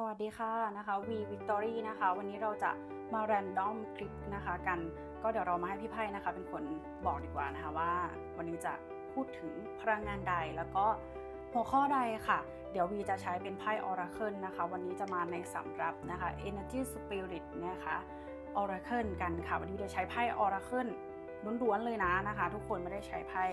สวัสดีค่ะนะคะวีวิกตอรี่นะคะ วันนี้เราจะมาแรนดอมคลิปนะคะกันก็เดี๋ยวเรามาให้พี่ไพ่นะคะ เป็นคนบอกดีกว่านะคะว่า วันนี้จะพูดถึงพลังงานใดแล้วก็หัวข้อใดค่ะ เดี๋ยววีจะใช้เป็นไพ่ Oracle นะคะ วันนี้จะมาในสำรับนะคะ Energy Spirit นะคะ Oracle กันค่ะ วันนี้วีจะใช้ไพ่ Oracle ล้วนๆเลยนะนะคะ ทุกคนไม่ได้ใช้ไพ่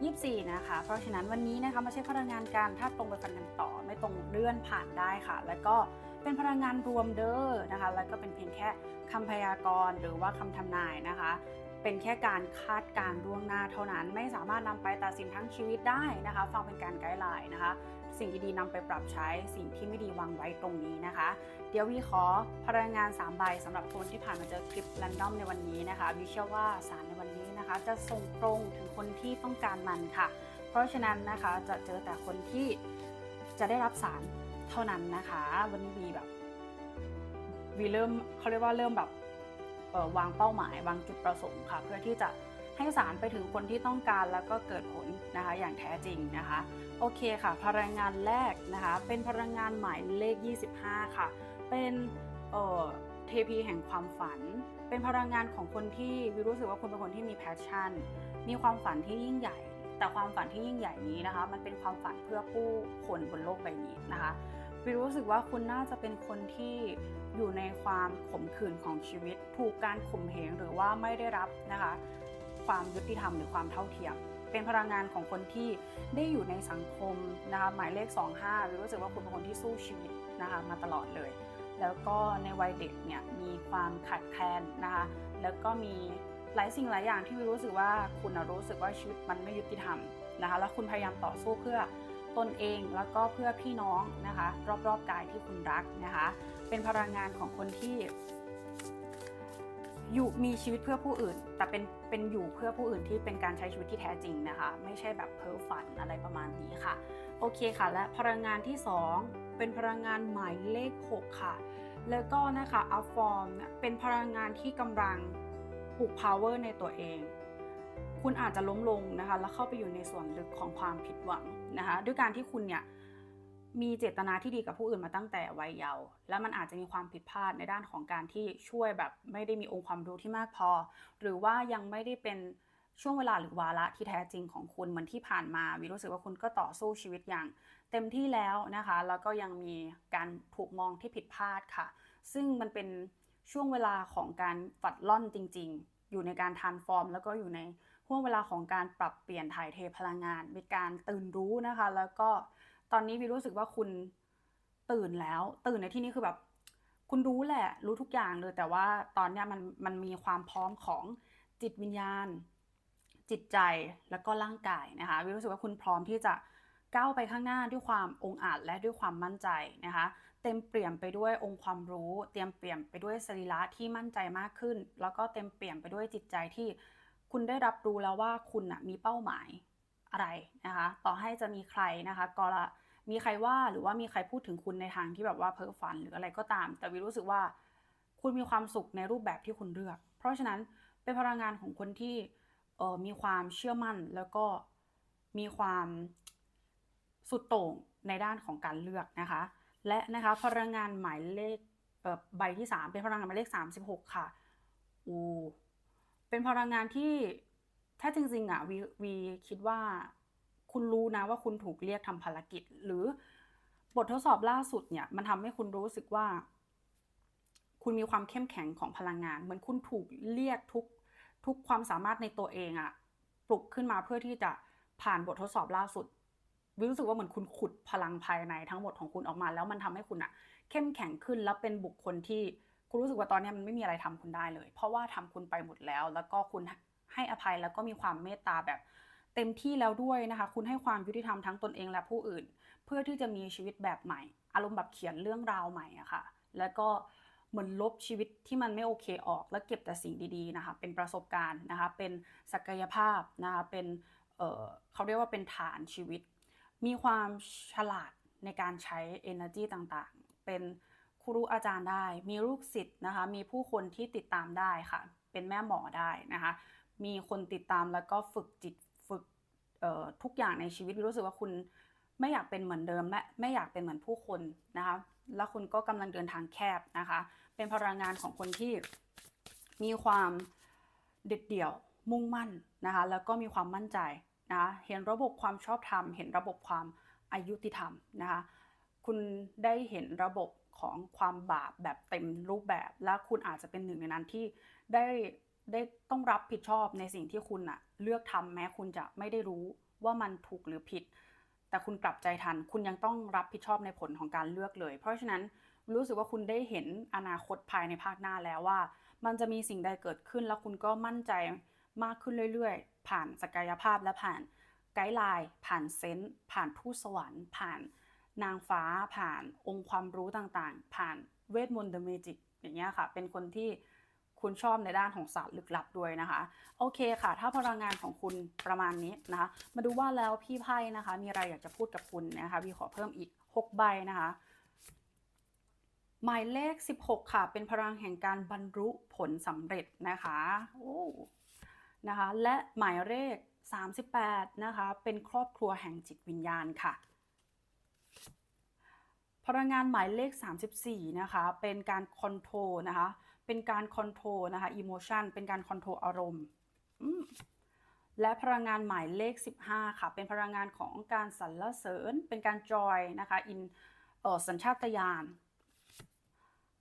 24 นะคะ เพราะฉะนั้นวันนี้นะคะมาใช้พลังงานการถ้าตรงไปฟันกันต่อ ไม่ตรงเลื่อนผ่านได้ค่ะ แล้วก็เป็นพลังงานรวมเด้อนะคะ แล้วก็เป็นเพียงแค่คำพยากรณ์หรือว่าคำทำนายนะคะ เป็นแค่การคาดการณ์ล่วงหน้าเท่านั้น ไม่สามารถนำไปตัดสินทั้งชีวิตได้นะคะ ฟังเป็นการไกด์ไลน์นะคะ สิ่งดีๆนำไปปรับใช้ สิ่งที่ไม่ดีวางไว้ตรงนี้นะคะ เดี๋ยววีขอพลังงาน3ใบสำหรับคนที่ผ่านมาเจอคลิป r รนดอมในวันนี้นะคะวีเชื่อว่าสารในวันนี้นะคะ จะส่งตรงถึงคนที่ต้องการมันค่ะ เพราะฉะนั้นนะคะจะเจอแต่คนที่จะได้รับสารเท่านั้นนะคะ วันนี้วีแบบวีเริ่มเขาเรียกว่าเริ่มแบบวางเป้าหมายวางจุดประสงค์ค่ะ เพื่อที่จะ ให้สารไปถึงคนที่ต้องการแล้วก็เกิดผลนะคะอย่างแท้จริงนะคะโอเคค่ะ พลังงานแรกนะคะเป็นพลังงานหมายเลข 25 ค่ะ เป็นเอ่อเทพีแห่งความฝัน เป็นพลังงานของคนที่วิรู้สึกว่าคุณเป็นคนที่มีแพชชั่น มีความฝันที่ยิ่งใหญ่ แต่ความฝันที่ยิ่งใหญ่นี้นะคะ มันเป็นความฝันเพื่อผู้คนบนโลกใบนี้นะคะวิรู้สึกว่าคุณน่าจะเป็นคนที่อยู่ในความขมขื่นของชีวิต ถูกการข่มเหงหรือว่าไม่ได้รับนะคะ ความยุติธรรมหรือความเท่าเทียม เป็นพลังงานของคนที่ได้อยู่ในสังคมนะคะหมายเลข 25วิรู้สึกว่าคุณเป็นคนที่สู้ชีวิตนะคะมาตลอดเลย แล้วก็ในวัยเด็กเนี่ยมีความขาดแคลนนะคะแล้วก็มีหลายสิ่งหลายอย่างที่วิรู้สึกว่าคุณรู้สึกว่าชีวิตมันไม่ยุติธรรมนะคะแล้วคุณพยายามต่อสู้เพื่อตนเองแล้วก็เพื่อพี่น้องนะคะ รอบๆกายที่คุณรักนะคะ เป็นพลังงานของคนที่ อยู่มีชีวิตเพื่อผู้อื่น แต่เป็นเป็นอยู่เพื่อผู้อื่นที่เป็นการใช้ชีวิตที่แท้จริงนะคะ ไม่ใช่แบบเพ้อฝันอะไรประมาณนี้ค่ะ โอเคค่ะ และพลังงานที่ 2 เป็นพลังงานหมายเลข 6 ค่ะ แล้วก็นะคะอัพฟอร์มเป็นพลังงานที่กำลังปลุก power ในตัวเอง คุณอาจจะล้มลงนะคะ แล้วเข้าไปอยู่ในส่วนลึกของความผิดหวังนะคะ ด้วยการที่คุณเนี่ย มีเจตนาที่ดีกับผู้อื่นมาตั้งแต่วัยเยาว์และมันอาจจะมีความผิดพลาดในด้านของการที่ช่วยแบบไม่ได้มีองค์ความรู้ที่มากพอ หรือว่ายังไม่ได้เป็นช่วงเวลาหรือวาระที่แท้จริงของคุณเหมือนที่ผ่านมาวิรู้สึกว่าคุณก็ต่อสู้ชีวิตอย่าง เต็มที่แล้วนะคะ แล้วก็ยังมีการถูกมองที่ผิดพลาดค่ะ ซึ่งมันเป็นช่วงเวลาของการฝัดล่อนจริง ๆ อยู่ในการทานฟอร์ม แล้วก็อยู่ในห่วงเวลาของการปรับเปลี่ยนถ่ายเทพลังงาน มีการตื่นรู้นะคะ แล้วก็ ตอนนี้วิรู้สึกว่าคุณตื่นแล้ว ตื่นในที่นี้คือแบบ คุณรู้แหละ รู้ทุกอย่างเลย แต่ว่าตอนเนี้ยมันมันมีความพร้อมของจิตวิญญาณ จิตใจแล้วก็ร่างกายนะคะวิรู้สึกว่าคุณพร้อมที่จะก้าวไปข้างหน้าด้วยความองอาจและด้วยความมั่นใจนะคะ เต็มเปี่ยมไปด้วยองค์ความรู้ เตรียมเปี่ยมไปด้วยสรีระที่มั่นใจมากขึ้น แล้วก็เต็มเปี่ยมไปด้วยจิตใจที่คุณได้รับรู้แล้วว่าคุณนะมีเป้าหมาย อะไรนะคะต่อให้จะมีใครนะคะก็ละมีใครว่าหรือว่ามีใครพูดถึงคุณในทางที่แบบว่าเพ้อฝันหรืออะไรก็ตาม แต่วิรู้สึกว่าคุณมีความสุขในรูปแบบที่คุณเลือก เพราะฉะนั้นเป็นพลังงานของคนที่เออมีความเชื่อมั่นแล้วก็มีความสุดโต่งในด้านของการเลือกนะคะ และนะคะพลังงานหมายเลขใบที่ 3 เป็นพลังงานหมายเลข 36 ค่ะอูเป็นพลังงานที่ ถ้าจริงๆอะวีวีคิดว่าคุณรู้นะว่าคุณถูกเรียกทำภารกิจ หรือบททดสอบล่าสุดเนี่ย มันทำให้คุณรู้สึกว่า คุณมีความเข้มแข็งของพลังงาน เหมือนคุณถูกเรียกทุกทุกความสามารถในตัวเองอะปลุกขึ้นมาเพื่อที่จะผ่านบททดสอบล่าสุดวิรู้สึกว่าเหมือนคุณขุดพลังภายในทั้งหมดของคุณออกมา แล้วมันทำให้คุณอะเข้มแข็งขึ้นแล้วเป็นบุคคลที่คุณรู้สึกว่าตอนนี้มันไม่มีอะไรทำคุณได้เลย เพราะว่าทำคุณไปหมดแล้ว แล้วก็คุณ ให้อภัยแล้วก็มีความเมตตาแบบเต็มที่แล้วด้วยนะคะ คุณให้ความยุติธรรมทั้งตนเองและผู้อื่น เพื่อที่จะมีชีวิตแบบใหม่ อารมณ์แบบเขียนเรื่องราวใหม่อะค่ะ แล้วก็เหมือนลบชีวิตที่มันไม่โอเคออก แล้วเก็บแต่สิ่งดีๆนะคะ เป็นประสบการณ์นะคะ เป็นศักยภาพนะคะ เป็นเเขาเรียกว่าเป็นฐานชีวิต มีความฉลาดในการใช้ energy ต่างๆ เป็นครูอาจารย์ได้ มีลูกศิษย์นะคะ มีผู้คนที่ติดตามได้ค่ะ เป็นแม่หมอได้นะคะ มีคนติดตามแล้วก็ฝึกจิตฝึกทุกอย่างในชีวิตรู้สึกว่าคุณไม่อยากเป็นเหมือนเดิมและไม่อยากเป็นเหมือนผู้คนนะคะแล้วคุณก็กำลังเดินทางแคบนะคะ เป็นพลังงานของคนที่มีความเด็ดเดี่ยวมุ่งมั่นนะคะแล้วก็มีความมั่นใจนะคะเห็นระบบความชอบธรรม เห็นระบบความอายุติธรรมนะคะคุณได้เห็นระบบของความบาปแบบเต็มรูปแบบ และคุณอาจจะเป็นหนึ่งในนั้นที่ได้ ได้ต้องรับผิดชอบในสิ่งที่คุณอะเลือกทำแม้คุณจะไม่ได้รู้ว่ามันถูกหรือผิด แต่คุณกลับใจทัน คุณยังต้องรับผิดชอบในผลของการเลือกเลย เพราะฉะนั้นรู้สึกว่าคุณได้เห็นอนาคตภายในภาคหน้าแล้วว่า มันจะมีสิ่งใดเกิดขึ้น แล้วคุณก็มั่นใจมากขึ้นเรื่อยๆ ผ่านศักยภาพและผ่านไกด์ไลน์ผ่านเซนต์ผ่านทูตสวรรค์ผ่านนางฟ้าผ่านองค์ความรู้ต่างๆ ผ่านเวทมนต์เดอะเมจิกอย่างเงี้ยค่ะ เป็นคนที่ คุณชอบในด้านของศาสตร์ลึกลับด้วยนะคะ โอเคค่ะ ถ้าพลังงานของคุณประมาณนี้นะคะ มาดูว่าแล้วพี่ไพ่นะคะ มีอะไรอยากจะพูดกับคุณนะคะวีขอเพิ่มอีก 6 ใบนะคะหมายเลข 16 ค่ะ เป็นพลังแห่งการบรรลุผลสำเร็จนะคะโอ้นะคะ และหมายเลข 38 นะคะ เป็นครอบครัวแห่งจิตวิญญาณค่ะ พลังงานหมายเลข 34 นะคะ เป็นการคอนโทรลนะคะ เป็นการคอนโทรลนะคะอิโมชันเป็นการคอนโทรลอารมณ์และพลังงานหมายเลข 15 ค่ะ เป็นพลังงานของการสรรเสริญ เป็นการจอยนะคะอินเออสัญชาตญาณ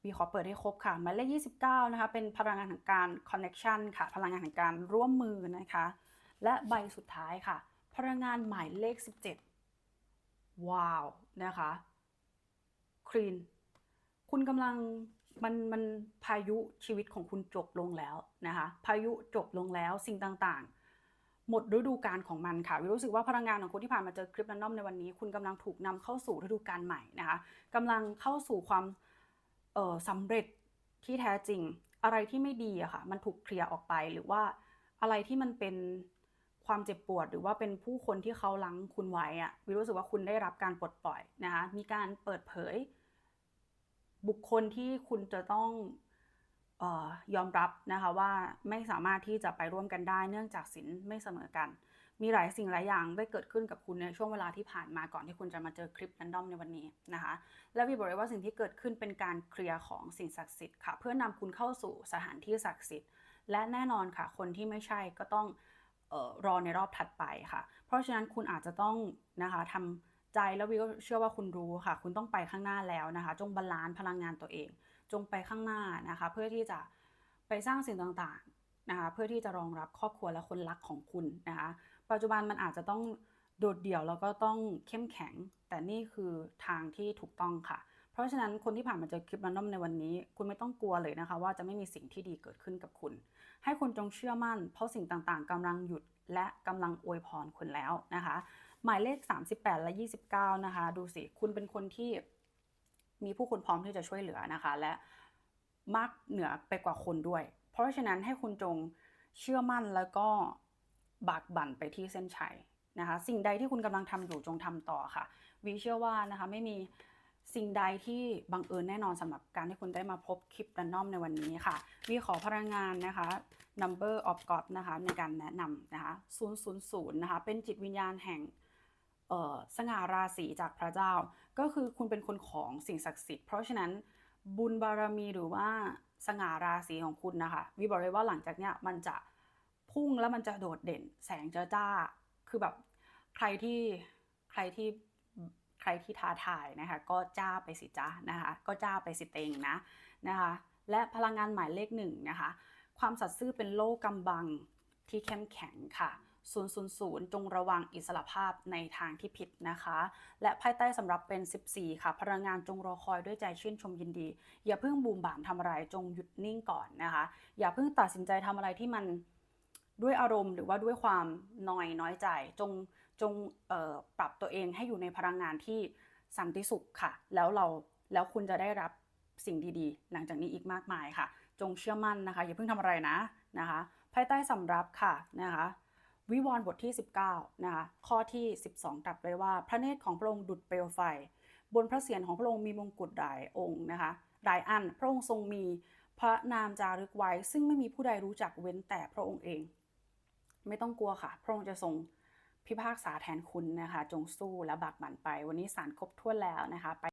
วีขอเปิดให้ครบค่ะหมายเลข 29 นะคะ เป็นพลังงานของการคอนเน็ชันค่ะ พลังงานของการร่วมมือนะคะ และใบสุดท้ายค่ะ พลังงานหมายเลข 17 ว้าว นะคะครีนคุณกำลัง มันมันพายุชีวิตของคุณจบลงแล้วนะคะพายุจบลงแล้วสิ่งต่างๆ หมดฤดูกาลของมันค่ะวิรู้สึกว่าพลังงานของคุณที่ผ่านมาเจอคลิปแรนดอมในวันนี้ คุณกำลังถูกนำเข้าสู่ฤดูกาลใหม่นะคะกำลังเข้าสู่ความเอ่อสำเร็จที่แท้จริง อะไรที่ไม่ดีอะค่ะมันถูกเคลียร์ออกไปหรือว่าอะไรที่มันเป็นความเจ็บปวดหรือว่าเป็นผู้คนที่เขาลังคุณไว้อะวิรู้สึกว่าคุณได้รับการปลดปล่อยนะคะมีการเปิดเผย บุคคลที่คุณจะต้องออยอมรับนะคะว่าไม่สามารถที่จะไปร่วมกันได้ เนื่องจากสินไม่เสมอกัน มีหลายสิ่งหลายอย่างได้เกิดขึ้นกับคุณในช่วงเวลาที่ผ่านมาก่อนที่คุณจะมาเจอคลิปแรนดอมในวันนี้นะคะ และวีบอกเลยว่าสิ่งที่เกิดขึ้นเป็นการเคลียร์ของสิ่งศักดิ์สิทธิ์ค่ะเพื่อนำคุณเข้าสู่สถานที่ศักดิ์สิทธิ์ และแน่นอนค่ะ คนที่ไม่ใช่ก็ต้องออรอในรอบถัดไปค่ะ เพราะฉะนั้นคุณอาจจะต้องนะคะทำ ใจแล้ววีก็เชื่อว่าคุณรู้ค่ะ คุณต้องไปข้างหน้าแล้วนะคะ จงบาลานซ์พลังงานตัวเอง จงไปข้างหน้านะคะ เพื่อที่จะไปสร้างสิ่งต่างๆนะคะ เพื่อที่จะรองรับครอบครัวและคนรักของคุณนะคะ ปัจจุบันมันอาจจะต้องโดดเดี่ยวแล้วก็ต้องเข้มแข็ง แต่นี่คือทางที่ถูกต้องค่ะ เพราะฉะนั้นคนที่ผ่านมาเจอคลิปรันดอมในวันนี้ คุณไม่ต้องกลัวเลยนะคะ ว่าจะไม่มีสิ่งที่ดีเกิดขึ้นกับคุณ ให้คุณจงเชื่อมั่น เพราะสิ่งต่างๆกำลังหยุดและกำลังอวยพรคุณแล้วนะคะ หมายเลข 38 และ 29 นะคะ ดูสิ คุณเป็นคนที่มีผู้คนพร้อมที่จะช่วยเหลือนะคะ และมากเหนือไปกว่าคนด้วย เพราะฉะนั้นให้คุณจงเชื่อมั่นแล้วก็บากบั่นไปที่เส้นชัยนะคะ สิ่งใดที่คุณกำลังทำอยู่จงทำต่อค่ะวีเชื่อว่านะคะไม่มีสิ่งใดที่บังเอิญแน่นอนสำหรับการที่คุณได้มาพบคลิปรันดอมในวันนี้ค่ะวีขอพลังงานนะคะ number of God นะคะในการแนะนำนะคะ000นะคะเป็นจิตวิญญาณแห่ง สง่าราศีจากพระเจ้า ก็คือคุณเป็นคนของสิ่งศักดิ์สิทธิ์เพราะฉะนั้นบุญบารมีหรือว่าสง่าราศีของคุณนะคะวีบอกเลยว่าหลังจากเนี้ยมันจะพุ่งแล้วมันจะโดดเด่น แสงจะจ้าคือแบบใครที่ใครที่ใครที่ท้าทายนะคะ ก็จ้าไปสิจ้านะคะ ก็จ้าไปสิเตงนะนะคะ และพลังงานหมายเลขหนึ่งนะคะ ความสัตย์ซื่อเป็นโลกกำบังที่เข้มแข็งค่ะ 000 จงระวังอิสระภาพในทางที่ผิดนะคะ และไพ่ใต้สำหรับเป็น 14 ค่ะพลังงานจงรอคอยด้วยใจชื่นชมยินดี อย่าเพิ่งบูมบามทำอะไรจงหยุดนิ่งก่อนนะคะ อย่าเพิ่งตัดสินใจทำอะไรที่มันด้วยอารมณ์หรือว่าด้วยความนอยน้อยใจ จงจงปรับตัวเองให้อยู่ในพลังงานที่สันติสุขค่ะ แล้วเราแล้วคุณจะได้รับสิ่งดีๆ หลังจากนี้อีกมากมายค่ะ จงเชื่อมั่นนะคะ อย่าเพิ่งทำอะไรนะนะคะ ภายใต้สำรับค่ะนะคะ วิวรณ์บทที่ 19 นะคะ ข้อที่ 12 ตรัสไว้ว่า พระเนตรของพระองค์ดุจเปลวไฟ บนพระเศียรของพระองค์มีมงกุฎหลายองค์นะคะหลายอัน พระองค์ทรงมีพระนามจารึกไว้ ซึ่งไม่มีผู้ใดรู้จักเว้นแต่พระองค์เอง ไม่ต้องกลัวค่ะ พระองค์จะทรงพิพากษาแทนคุณนะคะ จงสู้และบากบั่นไป วันนี้ศาลครบถ้วนแล้วนะคะไป